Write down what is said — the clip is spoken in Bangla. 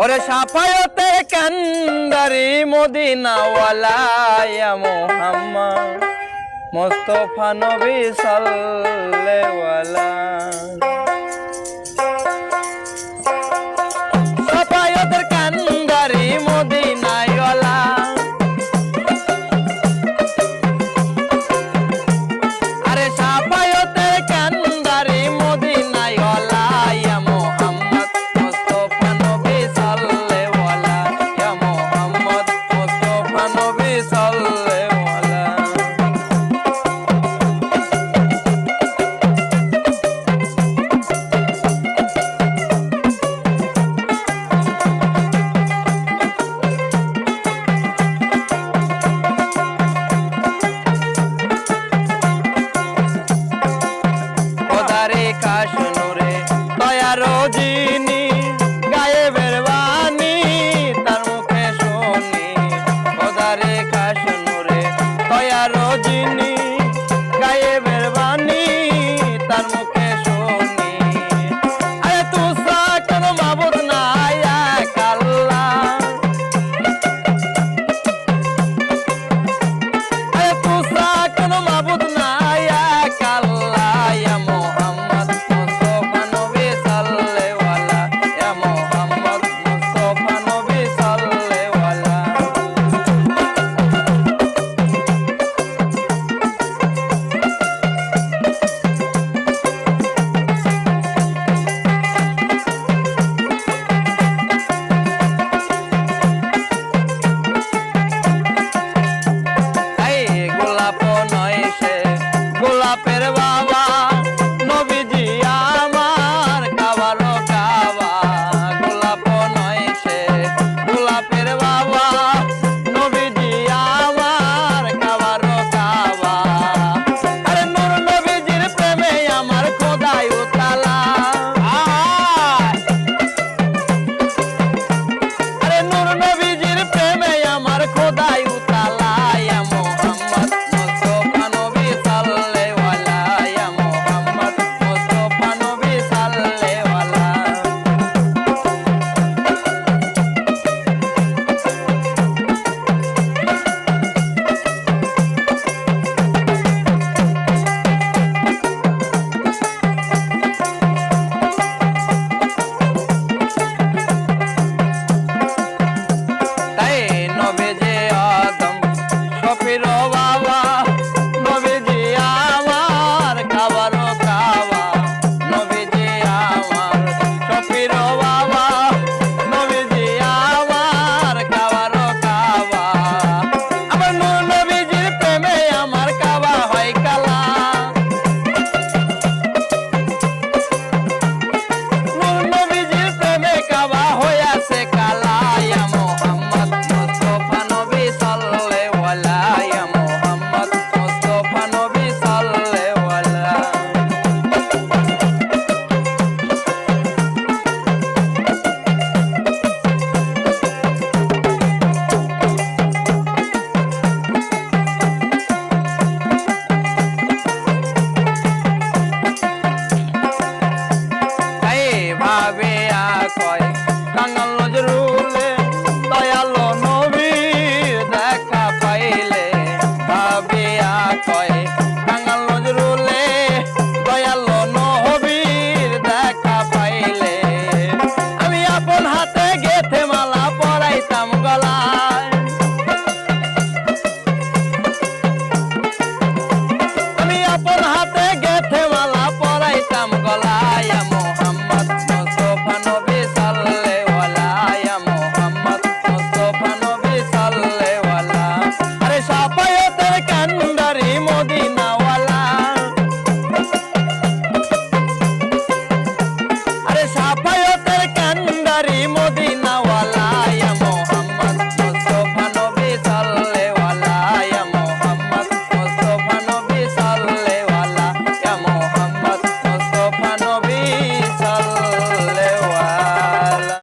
ওরে সাফায়তে কান্দারি মদিনাওয়ালা মোহাম্মা মোস্তফা নবী সাল্লাল্লাহু কয় কাঙাল নজরুলে দয়ালো নবীর দেখা পাইলে ভাবিয়া কয়